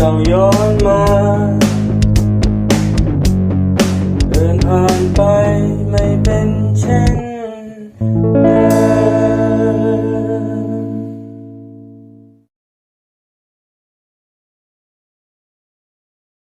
ก่าย้อนมาเดินผ่านไปไม่เป็นเช่น